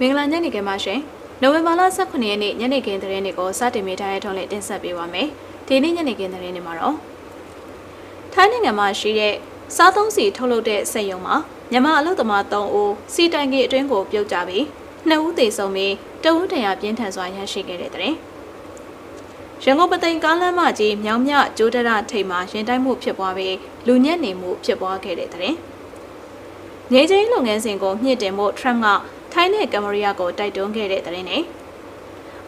မင်္ဂလာညနေခင်းပါရှင်နိုဝင်ဘာလ18ရက်နေ့ညနေခင်းသတင်းတွေကိုစတင်မိထားတဲ့ထုံးလေးတင်ဆက်ပေးပါမယ်ဒီနေ့ညနေခင်းသတင်းတွေမှာတော့ထိုင်းနိုင်ငံမှာရှိတဲ့စားသုံးစီထုတ်လုပ်တဲ့စက်ရုံမှာမြန်မာအလုပ်သမား3ဦးစီတိုင်ကြီးအတွင်းကိုပြုတ်ကြပြီး2ဦးသေဆုံးပြီးတဦးတရားပြင်းထန်စွာရရှိခဲ့တဲ့တဲ့ရန်ကုန်ပသိမ်ကားလမ်းမကြီးမြောင်မြကျိုးတရထိပ်မှာရင်တိုက်မှုဖြစ်ပွားပြီးလူညက်နေမှုဖြစ်ပွားခဲ့တဲ့တဲ့ငြိမ်းချမ်းရေးလုပ်ငန်းစဉ်ကိုမြင့်တင်ဖို့ Trump က ထိုင်းနဲ့ကမ္ဘောဒီးယားကိုတိုက်တွန်းခဲ့တဲ့တဲ့နဲ့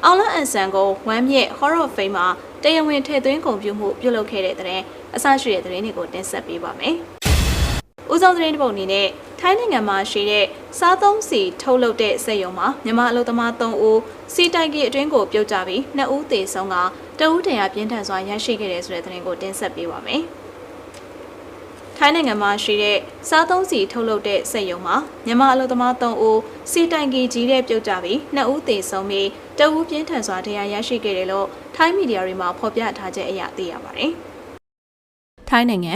အောင်လန်အန်ဆန်ကိုဝမ်းမြင့် Horror of Fame မှာတရားဝင်ထည့်သွင်းကုန်ပြုမှုပြုလုပ်ခဲ့တဲ့တဲ့အစရှိတဲ့တဲ့တွေကိုတင်ဆက်ပေးပါမယ်။ဦးဆောင်သတင်းတစ်ပုဒ်အနေနဲ့ထိုင်းနိုင်ငံမှာရှိတဲ့စားသုံးစီထုတ်လုပ်တဲ့စက်ရုံမှာမြန်မာအလုပ်သမား3ဦးစီတိုင်ကြီးအတွင်းကိုပြုတ်ကြပြီး2ဦးသေဆုံးကတဦးတရာပြင်းထန်စွာရရှိခဲ့တဲ့ဆိုတဲ့သတင်းကိုတင်ဆက်ပေးပါမယ်။ ထိုင်းနိုင်ငံမှာရှိတဲ့စားသုံးစီထုတ်လုပ်တဲ့စက်ရုံမှာမြန်မာအလုပ်သမား3ဦးစီတိုင်ကြီးကြီးတဲ့ပြုတ်ကြပြီး2ဦးသေဆုံးပြီးတဦးပြင်းထန်စွာဒဏ်ရာရရှိခဲ့တယ်လို့ထိုင်းမီဒီယာတွေမှာဖော်ပြထားချက်အရသိရပါတယ်။ထိုင်းနိုင်ငံ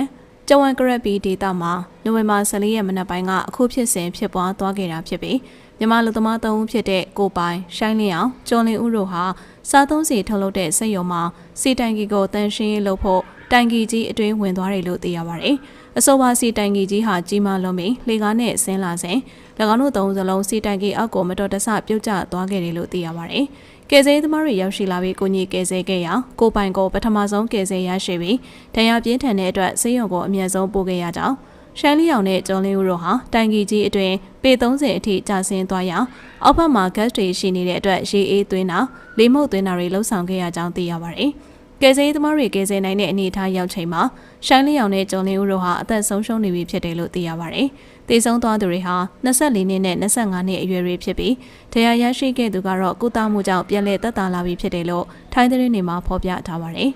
ကျဝန်ကရက်ပီဒေတာမှာနိုဝင်ဘာ14ရက်မနက်ပိုင်းကအခုဖြစ်စဉ်ဖြစ်ပွားသွားခဲ့တာဖြစ်ပြီးမြန်မာလူသမား3ဦးဖြစ်တဲ့ကိုပိုင်ရှိုင်းလင်းအောင်ကျော်လင်းဦးတို့ဟာစားသုံးစီထုတ်လုပ်တဲ့စက်ရုံမှာစီတိုင်ကြီးကိုတန်ရှင်းရေးလုပ်ဖို့ တိုင်ကြီးကြီးအတွင်းဝင်သွားတယ်လို့သိရပါတယ်။အဆိုပါစီတိုင်ကြီးကြီးဟာကြီးမားလွန်ပြီးလေကားနဲ့ဆင်းလာစဉ်၎င်းတို့သုံးစလုံးစီတိုင်ကြီးအောက်ကိုမတော်တဆပြုတ်ကျသွားခဲ့တယ်လို့သိရပါတယ်။ကယ်ဆယ်သမားတွေရောက်ရှိလာပြီးကိုကြီးကယ်ဆယ်ခဲ့ရာကိုပိုင်ကိုပထမဆုံးကယ်ဆယ်ရရှိပြီးတရားပြင်းထန်တဲ့အတွက်ဆေးရုံကိုအမြင့်ဆုံးပို့ခဲ့ရကြောင်းရှမ်းလီအောင်နဲ့ကျော်လင်းဦးတို့ဟာတိုင်ကြီးကြီးအတွင်ပေ30အထိကျဆင်းသွားရာအောက်ဘက်မှာ gas တွေရှိနေတဲ့အတွက်ရေအေးသွင်းတာလေမှုတ်သွင်းတာတွေလှုပ်ဆောင်ခဲ့ရကြောင်းသိရပါတယ်။ ကယ်ဆယ်သမားတွေကယ်ဆယ်နိုင်တဲ့အနေအထားရောက်ချိန်မှာရှိုင်းလီအောင်နဲ့ကျော်လင်းဦးတို့ဟာအသက်ဆုံးရှုံးနေပြီဖြစ်တယ်လို့သိရပါတယ်။တေဆုံးသွားသူတွေဟာ24နှစ်နဲ့25နှစ်အရွယ်တွေဖြစ်ပြီးတရားရရှိခဲ့သူကတော့ကုသမှုကြောင့်ပြန်လည်သက်သာလာပြီဖြစ်တယ်လို့ထိုင်းသတင်းတွေမှာဖော်ပြထားပါတယ်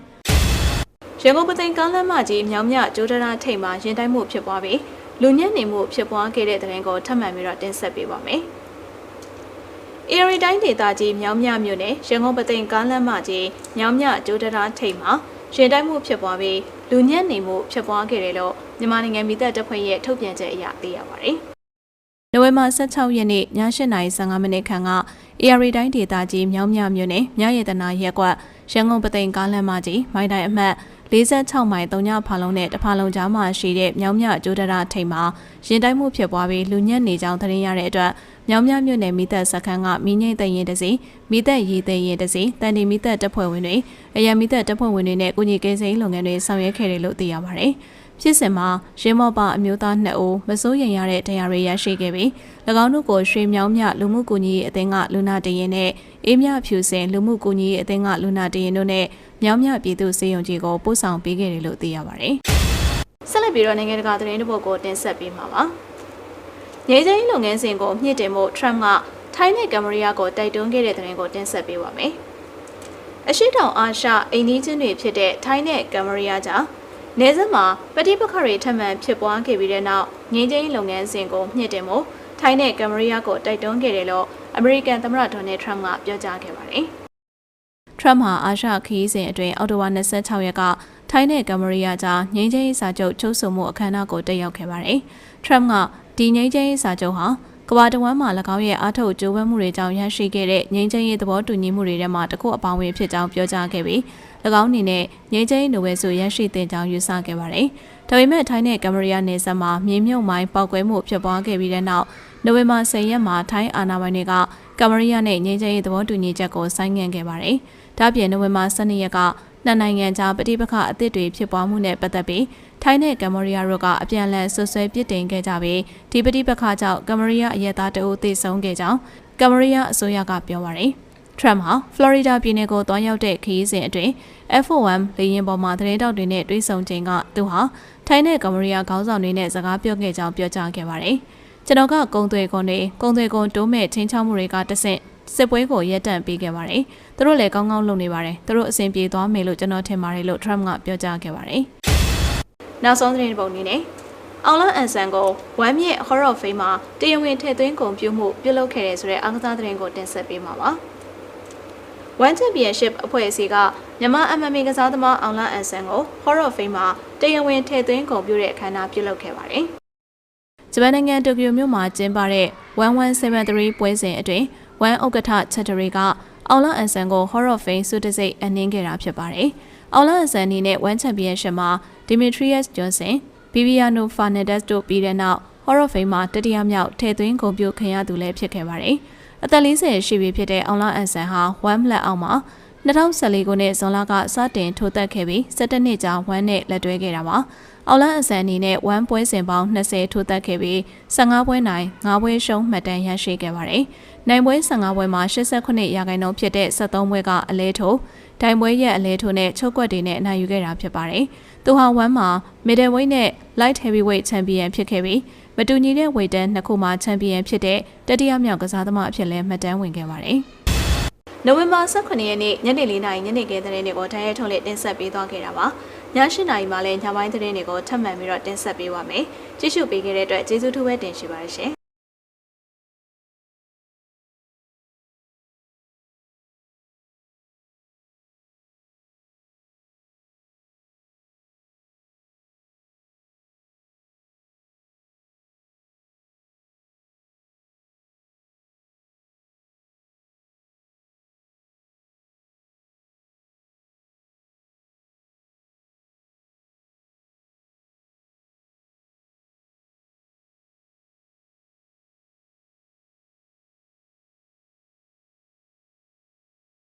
။ရန်ကုန်ပသိမ်ကားလမ်းမကြီးမြောင်မြကျိုးတရထိပ်မှာရင်တိုက်မှုဖြစ်ပွားပြီးလူညံ့နေမှုဖြစ်ပွားခဲ့တဲ့တဲ့ရင်ကိုထပ်မံပြီးတော့တင်ဆက်ပေးပါမယ်။ Erie တိုင်းဒေသကြီးမြောင်မြမြို့နယ်ရန်ကုန်ပသိမ်ကားလမ်းမကြီးမြောင်မြကျိုးတရထိပ်မှာရင်တိုက်မှုဖြစ်ပွားပြီးလူညံ့နေမှုဖြစ်ပွားခဲ့တယ်လို့မြန်မာနိုင်ငံမိသက်တပ်ဖွဲ့ရဲ့ထုတ်ပြန်ချက်အရသိရပါတယ်။နိုဝင်ဘာ16ရက်နေ့ည8:15မိနစ်ခန့်က AR တိုင်းဒေသကြီးမြောင်းမြမြို့နယ်မြရတနာရက်ကွက်ရန်ကုန်ပသိမ်ကားလမ်းမကြီးမိုင်းတိုင်းအမှတ် 46မိုင်3ညဖာလုံးနဲ့တဖာလုံးကြားမှာရှိတဲ့မြောင်းမြကျိုးတရထိပ်မှာရင်တိုက်မှုဖြစ်ပွားပြီးလူညံ့နေကြောင်းသတင်းရတဲ့အတွက်မြောင်းမြမြို့နယ်မိသက်စခန်းကမိငိမ့်တဲ့ရင်တစီမိသက်ရည်တဲ့ရင်တစီတန်တီမိသက်တပ်ဖွဲ့ဝင်တွေအရန်မိသက်တပ်ဖွဲ့ဝင်တွေနဲ့ကုညီကိန်းစိန်လုပ်ငန်းတွေဆောင်ရွက်ခဲ့တယ်လို့သိရပါတယ်။ ဖြစ်စဉ်မှာရင်းမော့ပါအမျိုးသား2ဦးမစိုးရင်ရတဲ့တရားတွေရရှိခဲ့ပြီး၎င်းတို့ကိုရွှေမြောင်းမြလူမှုကူညီရေးအသင်းကလူနာတရင်နဲ့အေးမြဖြူစင်လူမှုကူညီရေးအသင်းကလူနာတရင်တို့နဲ့မြောင်းမြပြည်သူစေယုံကြီးကိုပို့ဆောင်ပေးခဲ့တယ်လို့သိရပါတယ်။ဆက်လက်ပြီးတော့နိုင်ငံတကာသတင်းတစ်ပုဒ်ကိုတင်ဆက်ပေးမှာပါ။ငြိမ်းချမ်းရေးလုပ်ငန်းစဉ်ကိုမြင့်တင်ဖို့ Trump ကထိုင်းနဲ့ကမ္ဘောဒီးယားကိုတိုက်တွန်းခဲ့တဲ့သတင်းကိုတင်ဆက်ပေးပါမယ်။အရှိတောင်အာရှအိန္ဒိချင်းတွေဖြစ်တဲ့ထိုင်းနဲ့ကမ္ဘောဒီးယားကြား နေဆက်မှာပဋိပက္ခတွေထပ်မံဖြစ်ပွားခဲ့ပြီးတဲ့နောက်ငြိမ်းချမ်းရေးလုပ်ငန်းစဉ်ကိုမြင့်တင်ဖို့ထိုင်းနဲ့ကမ္ဘောဒီးယားကိုတိုက်တွန်းခဲ့တယ်လို့အမေရိကန်သမ္မတဒေါ်နယ်ထရမ့်ကပြောကြားခဲ့ပါတယ်။ထရမ့်ဟာအာရှခရီးစဉ်အတွင်းအောက်တိုဘာ26ရက်ကထိုင်းနဲ့ကမ္ဘောဒီးယားကြားငြိမ်းချမ်းရေးစာချုပ်ချုပ်ဆိုမှုအခမ်းအနားကိုတက်ရောက်ခဲ့ပါတယ်။ထရမ့်ကဒီငြိမ်းချမ်းရေးစာချုပ်ဟာ ကမ္ဘာတဝန်းမှာ၎င်းရဲ့အားထုတ်ကြိုးပမ်းမှုတွေကြောင့်ရရှိခဲ့တဲ့ငြိမ်းချမ်းရေးသဘောတူညီမှုတွေထဲမှာတစ်ခုအပါအဝင်ဖြစ်ကြောင်းပြောကြားခဲ့ပြီး၎င်းအနေနဲ့ငြိမ်းချမ်းရေးနိုဘယ်ဆုရရှိတဲ့ကြောင်းယူဆခဲ့ပါတယ်။ဒါပေမဲ့ထိုင်းနဲ့ကမ္ဘောဒီးယားနယ်စပ်မှာမြေမြုပ်မိုင်းပောက်ကွဲမှုဖြစ်ပွားခဲ့ပြီးတဲ့နောက်နိုဝင်ဘာ10ရက်မှာထိုင်းအာဏာပိုင်တွေကကမ္ဘောဒီးယားနဲ့ငြိမ်းချမ်းရေးသဘောတူညီချက်ကိုဆိုင်းငံ့ခဲ့ပါတယ်။ဒါ့ပြင်နိုဝင်ဘာ12ရက်က နှစ်နိုင်ငံကြားပဋိပက္ခအသစ်တွေဖြစ်ပွားမှုနဲ့ပတ်သက်ပြီးထိုင်းနဲ့ကမ္ဘောဒီးယားတို့ကအပြန်အလှန်ဆွဆွဲပြစ်တင်ခဲ့ကြပြီးဒီပဋိပက္ခကြောင့်ကမ္ဘောဒီးယားအရက်သားတအုပ်သေဆုံးခဲ့ကြောင်းကမ္ဘောဒီးယားအစိုးရကပြောပါတယ်။ Trump ဟာ Florida ပြည်နယ်ကိုတွားရောက်တဲ့ခရီးစဉ်အတွင်း F1 လေယာဉ်ပေါ်မှာသတင်းတောက်တွေနဲ့တွေ့ဆုံချိန်ကသူဟာထိုင်းနဲ့ကမ္ဘောဒီးယားခေါင်းဆောင်တွေနဲ့စကားပြောခဲ့ကြောင်းပြောကြားခဲ့ပါတယ်။ကျွန်တော်ကကုံသွေကွန်တွေကုံသွေကွန်တိုးမဲ့ချင်းချောင်းမှုတွေကတဆင့် စစ်ပွဲကိုရပ်တန့်ပေးခဲ့ပါတယ်။သူတို့လည်းကောင်းကောင်းလုပ်နေပါတယ်။သူတို့အဆင်ပြေသွားမယ်လို့ကျွန်တော်ထင်ပါတယ်လို့ Trump ကပြောကြားခဲ့ပါတယ်။နောက်ဆုံးသတင်းပုံအနေနဲ့အောင်လန်အန်ဆန်ကိုဝမ်းမြင့် Horror Fame မှာတရားဝင်ထည့်သွင်းကုန်ပြုမှုပြုလုပ်ခဲ့တဲ့ဆိုတဲ့အားကစားသတင်းကိုတင်ဆက်ပေးမှာပါ။ One Championship အဖွဲ့အစည်းကမြန်မာ MMA ကစားသမားအောင်လန်အန်ဆန်ကို Horror Fame မှာတရားဝင်ထည့်သွင်းကုန်ပြုတဲ့အခမ်းအနားပြုလုပ်ခဲ့ပါတယ်။ဂျပန်နိုင်ငံတိုကျိုမြို့မှာကျင်းပတဲ့1173ပွဲစဉ်အတွင်း 1ဥက္ကဋ္ဌချက်တရီကအောင်လအန်ဆန်ကို Hall of Fame ဆုတစိတ်အနှင်းခဲ့တာဖြစ်ပါတယ်။အောင်လအန်ဆန်အနေနဲ့ One Championship မှာ Dimitrius Johnson, Viviano Fernandez တို့ပြီးတဲ့နောက် Hall of Fame မှာတတိယမြောက်ထည့်သွင်းဂုဏ်ပြုခံရသူလည်းဖြစ်ခဲ့ပါတယ်။အသက်40ရှိပြီဖြစ်တဲ့အောင်လအန်ဆန်ဟာ1လက်အောက်မှာ2014ခုနှစ်ဇွန်လကစတင်ထိုးသက်ခဲ့ပြီး17နှစ်ကြာ1နဲ့လက်တွဲခဲ့တာပါ။ အောင်လအန်ဆန်အနေနဲ့1ပွဲစဉ်ပေါင်း20ထိုးသက်ခဲ့ပြီး15ပွဲနိုင်9ပွဲရှုံးမှတ်တမ်းရရှိခဲ့ပါတယ်။နိုင်ပွဲ15ပွဲမှာ89ရာခိုင်နှုန်းဖြစ်တဲ့73ပွဲကအလဲထိုးဒိုင်ပွဲရဲ့အလဲထိုးနဲ့ချုပ်ကွက်တွေနဲ့အနိုင်ယူခဲ့တာဖြစ်ပါတယ်။သူဟာ1မှာ middleweight နဲ့ light heavyweight champion ဖြစ်ခဲ့ပြီးမတူညီတဲ့ weight တန်းနှစ်ခုမှာ champion ဖြစ်တဲ့တတိယမြောက်ကစားသမားအဖြစ်လည်းမှတ်တမ်းဝင်ခဲ့ပါတယ်။နိုဝင်ဘာ18ရက်နေ့ညနေ4:00နာရီညနေခင်းသတင်းတွေကိုတိုင်းရဲထုံးလေးတင်ဆက်ပေးသွားခဲ့တာပါ။ ည8:00နာရီမှာလည်းညပိုင်းသတင်းတွေကိုထပ်မံပြီးတော့တင်ဆက်ပေးပါမယ်။ကြည့်ရှုပေးခဲ့တဲ့အတွက်ကျေးဇူးထူးပဲတင်ရှိပါတယ်ရှင်